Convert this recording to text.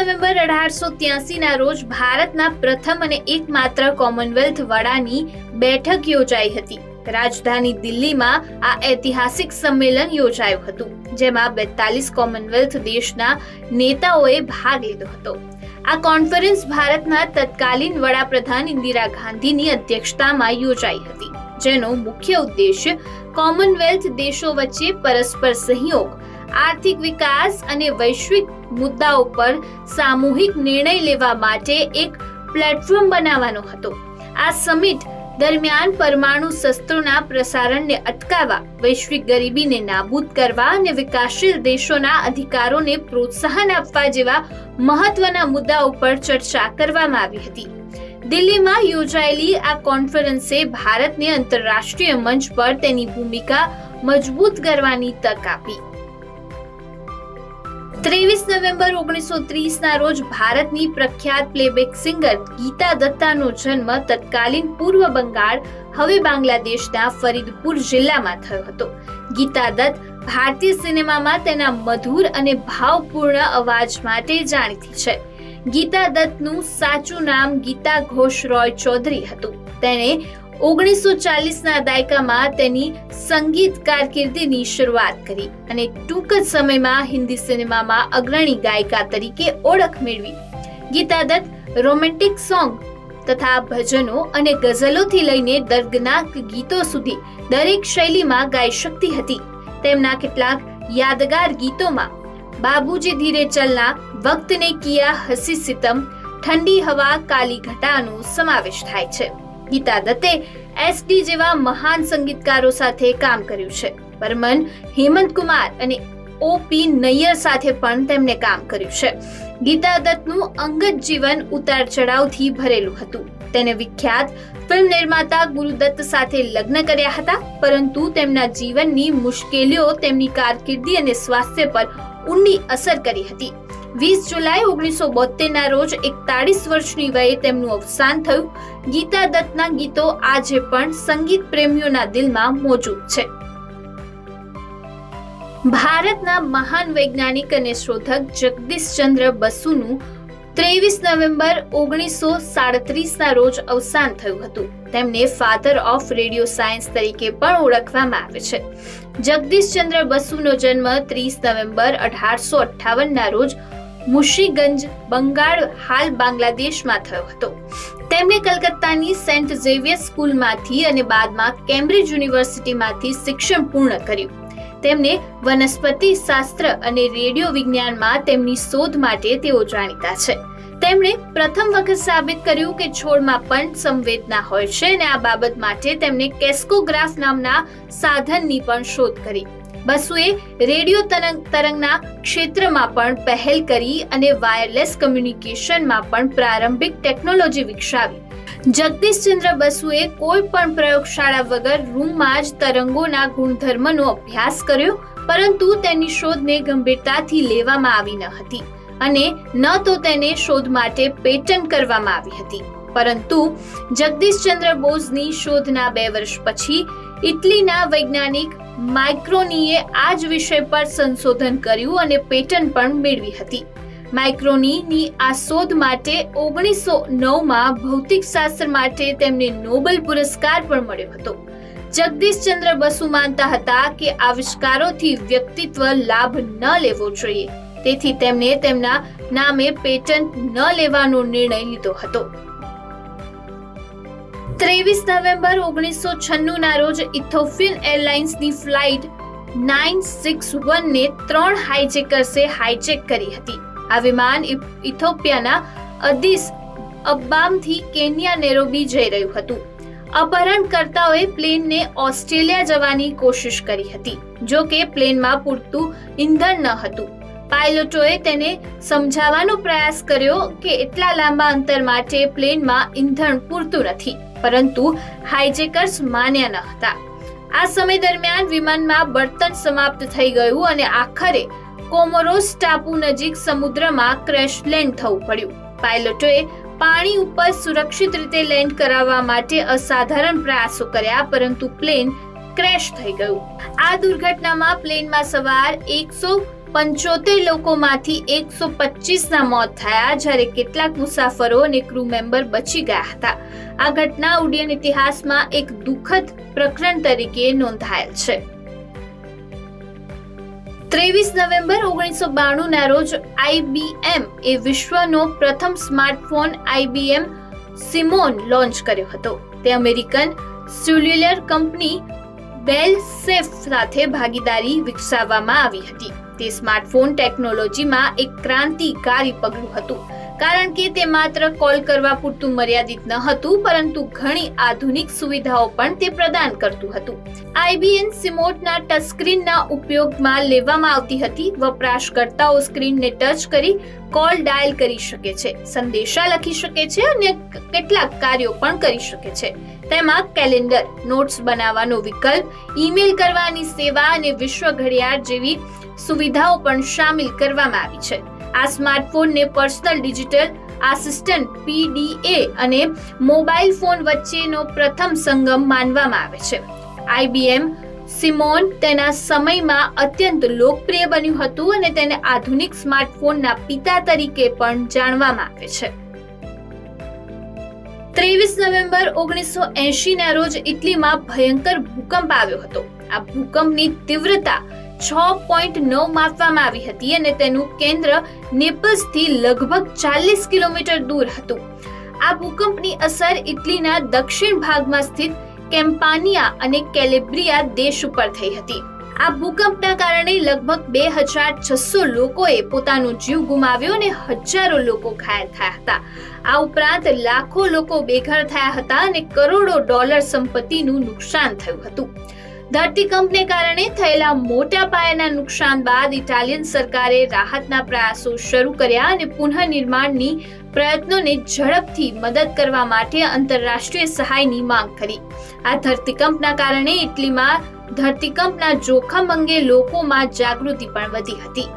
November અઢારસો ત્યાસીના રોજ ભારતના પ્રથમ અને એકમાત્ર કોમનવેલ્થ વડાની બેઠક યોજાઈ હતી. રાજધાની દિલ્હીમાં આ ઐતિહાસિક સંમેલન યોજાયું હતું, જેમાં બેતાલીસ કોમનવેલ્થ દેશના નેતાઓએ ભાગ લીધો હતો. આ કોન્ફરન્સ ભારતના તત્કાલીન વડાપ્રધાન ઇન્દિરા ગાંધીની અધ્યક્ષતામાં યોજાઈ હતી, જેનો મુખ્ય ઉદ્દેશ્ય કોમનવેલ્થ દેશો વચ્ચે પરસ્પર સહયોગ આર્થિક વિકાસ અને વૈશ્વિક મુદ્દાઓ પર સામૂહિક નિર્ણય લેવા માટે એક પ્લેટફોર્મ બનાવવાનો હતો. આ સમિટ દરમિયાન પરમાણુ શસ્ત્રોના પ્રસારણને અટકાવવા, વૈશ્વિક ગરીબીને નાબૂદ કરવા અને વિકાસશીલ દેશોના અધિકારોને પ્રોત્સાહન આપવા જેવા મહત્વના મુદ્દાઓ પર ચર્ચા કરવામાં આવી હતી. દિલ્હીમાં યોજાયેલી આ કોન્ફરન્સે ભારતને આંતરરાષ્ટ્રીય મંચ પર તેની ભૂમિકા મજબૂત કરવાની તક આપી. ત્રેવીસ નવેમ્બર ઓગણીસો ત્રીસના રોજ ભારતની પ્રખ્યાત પ્લેબેક સિંગર ગીતા દત્તાનો જન્મ તત્કાલીન પૂર્વ બંગાળ, હવે બાંગ્લાદેશના ફરીદપુર જિલ્લામાં થયો હતો. ગીતા દત્ત ભારતીય સિનેમામાં તેના મધુર અને ભાવપૂર્ણ અવાજ માટે જાણીતી છે. ગીતા દત્તનું સાચું નામ ગીતા ઘોષ રોય ચૌધરી હતું. તેણે ઓગણીસો ચાલીસના દાયકામાં તેની સંગીત કારકિર્દીની શરૂઆત કરી અને ટૂંક જ સમયમાં હિન્દી સિનેમામાં અગ્રણી ગાયિકા તરીકે ઓળખ મેળવી. ગીતા દત્ત રોમેન્ટિક સોંગ તથા ભજનો અને ગઝલોથી લઈને દર્દનાક ગીતો સુધી દરેક શૈલીમાં ગાઈ શકતી હતી. તેમના કેટલાક યાદગાર ગીતોમાં બાબુજી ધીરે ચલના વક્તને કિયા હસી સિતમ, ઠંડી હવા કાલી ઘટાનો સમાવેશ થાય છે. ગીતા દત્તે એસડી જેવા મહાન સંગીતકારો સાથે કામ કર્યું છે. બર્મન હેમંત કુમાર અને ઓપી નૈયર સાથે પણ તેમણે કામ કર્યું છે. ગીતા દત્તનું અંગત જીવન ઉતાર ચઢાવથી ભરેલું હતું. તેને વિખ્યાત ફિલ્મ નિર્માતા ગુરુદત્ત સાથે લગ્ન કર્યા હતા, પરંતુ તેમના જીવનની મુશ્કેલીઓ તેમની કારકિર્દી અને સ્વાસ્થ્ય પર ઊંડી અસર કરી હતી. વીસ જુલાઈ ઓગણીસો બોતેરના રોજ એકતાળીસ વર્ષની વયે તેમનું અવસાન થયું. ગીતા દત્તના ગીતો આજે પણ સંગીત પ્રેમીઓના દિલમાં મોજૂદ છે. ભારતના મહાન વૈજ્ઞાનિક અને શોધક જગદીશચંદ્ર બસુનું ત્રેવીસ નવેમ્બર ઓગણીસો સાડત્રીસના રોજ અવસાન થયું હતું. તેમને ફાધર ઓફ રેડિયો સાયન્સ તરીકે પણ ઓળખવામાં આવે છે. જગદીશચંદ્ર બસુનો જન્મ ત્રીસ નવેમ્બર અઢારસો અઠ્ઠાવનના રોજ મુશીગંજ, બંગાળ, હાલ બાંગ્લાદેશમાં થયો હતો. તેમણે કલકત્તાની સેન્ટ ઝેવિયર સ્કૂલમાંથી અને બાદમાં કેમ્બ્રિજ યુનિવર્સિટીમાંથી શિક્ષણ પૂર્ણ કર્યું. તેમને વનસ્પતિ શાસ્ત્ર અને રેડિયો વિજ્ઞાનમાં તેમની શોધ માટે તેઓ જાણીતા છે. તેમણે પ્રથમ વખત સાબિત કર્યું કે છોડમાં પણ સંવેદના હોય છે અને આ બાબત માટે તેમણે કેસ્કોગ્રાફ નામના સાધનની પણ શોધ કરી. બસુએ રેડિયો તરંગ તરંગના ક્ષેત્રમાં પણ પહેલ કરી અને વાયરલેસ કમ્યુનિકેશનમાં પણ પ્રારંભિક ટેકનોલોજી વિકસાવી. જગદીશચંદ્ર બસુએ કોઈ પણ પ્રયોગશાળા વગર રૂમમાં જ તરંગોના ગુણધર્મનો અભ્યાસ કર્યો, પરંતુ તેની શોધને ગંભીરતાથી લેવામાં આવી ન હતી અને ન તો તેને શોધ માટે પેટન્ટ કરવામાં આવી હતી. પરંતુ જગદીશચંદ્ર બોઝની શોધના બે વર્ષ પછી, ઇટલીના વૈજ્ઞાનિક માઇક્રોનીએ આ જ વિષય પર સંશોધન કર્યું અને પેટન્ટ પણ મેળવી હતી. માઇક્રોનીની આ શોધ માટે ઓગણીસો નવમાં ભૌતિક શાસ્ત્ર માટે તેમને નોબેલ પુરસ્કાર પણ મળ્યો હતો. જગદીશચંદ્ર બસુ માનતા હતા કે આવિષ્કારોથી વ્યક્તિત્વ લાભ ન લેવો જોઈએ. તેથી તેમણે તેમના નામે પેટન્ટ ન લેવાનો નિર્ણય લીધો હતો. ત્રેવીસ નવેમ્બર ઓગણીસો છન્નુંના રોજ ઇથોપિયન એરલાઇન્સની ફ્લાઇટ નાઇન સિક્સ વનને ત્રણ હાઇજેકર્સે હાઇજેક કરી હતી. આ વિમાન ઇથોપિયાના અદિસ અબ્બામથી કેન્યા નેરોબી જઈ રહ્યું હતું. અપહરણકર્તાઓએ પ્લેનને ઓસ્ટ્રેલિયા જવાની કોશિશ કરી હતી, જો કે પ્લેનમાં પૂરતું ઈંધણ ન હતું. પાયલોટોએ તેને સમજાવવાનો પ્રયાસ કર્યો કે એટલા લાંબા અંતર માટે પ્લેનમાં ઈંધણ પૂરતું નથી. પરંતુ હાઇજેકર્સ માન્યા ન હતા. આ સમય દરમિયાન વિમાનમાં બળતણ સમાપ્ત થઈ ગયું અને આખરે કોમોરોસ ટાપુ નજીક સમુદ્રમાં ક્રેશ લેન્ડ થવું પડ્યું. પાયલટોએ પાણી ઉપર સુરક્ષિત રીતે લેન્ડ કરાવવા માટે અસાધારણ પ્રયાસો કર્યા, પરંતુ પ્લેન ક્રેશ થઈ ગયું. આ દુર્ઘટનામાં પ્લેનમાં સવાર એકસો પંચોતેર લોકોમાંથી એકસો પચીસના મોત થયા, જ્યારે કેટલાક મુસાફરો અને ક્રૂ મેમ્બર બચી ગયા હતા. આ ઘટના ઉડ્ડયન ઇતિહાસમાં એક દુઃખદ પ્રકરણ તરીકે નોંધાયેલ છે. ત્રેવીસ નવેમ્બર ઓગણીસો બાણુંના રોજ આઈબીએમ એ વિશ્વનો પ્રથમ સ્માર્ટફોન આઈબીએમ સિમોન લોન્ચ કર્યો હતો. તે American cellular company Bell safe સાથે ભાગીદારી વિકસાવવામાં આવી હતી. તે સ્માર્ટફોન ટેકનોલોજીમાં એક ક્રાંતિકારી પગલું હતું. કારણ કે તે માત્ર કોલ કરવા પૂરતું મર્યાદિત ન હતું, પરંતુ ઘણી આધુનિક સુવિધાઓ પણ તે પ્રદાન કરતું હતું. આઈબીએન સિમોટના ટચસ્ક્રીનના ઉપયોગમાં લેવામાં આવતી હતી. વપરાશકર્તાઓ સ્ક્રીનને ટચ કરી કોલ ડાયલ કરી શકે છે, સંદેશા લખી શકે છે અને કેટલાક કાર્યો પણ કરી શકે છે. તેમાં કેલેન્ડર, નોટ્સ બનાવવાનો વિકલ્પ, ઈમેલ કરવાની સેવા અને વિશ્વ ઘડિયાળ જેવી સુવિધાઓ પણ સામેલ કરવામાં આવી છે. આ સ્માર્ટફોનને પર્સનલ ડિજિટલ આસિસ્ટન્ટ, પીડીએ અને મોબાઈલ ફોન વચ્ચેનો પ્રથમ સંગમ માનવામાં આવે છે. આઈબીએમ સિમોન તેના સમયમાં અત્યંત લોકપ્રિય બન્યું હતું અને તેને આધુનિક સ્માર્ટફોનના પિતા તરીકે પણ જાણવામાં આવે છે. ત્રેવીસ નવેમ્બર ઓગણીસો એંશીના રોજ ઇટલીમાં ભયંકર ભૂકંપ આવ્યો હતો. આ ભૂકંપની તીવ્રતા છ પોઈન્ટ નવ માપવામાં આવી હતી અને તેનું કેન્દ્ર નેપલ્સથી લગભગ ચાલીસ કિલોમીટર દૂર હતું. આ ભૂકંપની અસર ઇટલીના દક્ષિણ ભાગમાં સ્થિત કેમ્પાનિયા અને કેલેબ્રિયા દેશ ઉપર થઈ હતી. આ ભૂકંપના કારણે લગભગ બે હજાર છસો લોકોએ પોતાનો જીવ ગુમાવ્યો અને હજારો લોકો ઘાયલ થયા હતા. આ ઉપરાંત લાખો લોકો બેઘર થયા હતા અને કરોડો ડોલર સંપત્તિનું નુકસાન થયું હતું. ધરતીકંપને કારણે થયેલા મોટા પાયાના નુકસાન બાદ ઇટાલિયન સરકારે રાહતના પ્રયાસો શરૂ કર્યા અને પુનઃનિર્માણની પ્રયત્નોને ઝડપથી મદદ કરવા માટે આંતરરાષ્ટ્રીય સહાયની માંગ કરી. આ ધરતીકંપના કારણે ઇટલીમાં ધરતીકંપના જોખમ અંગે લોકોમાં જાગૃતિ પણ વધી હતી.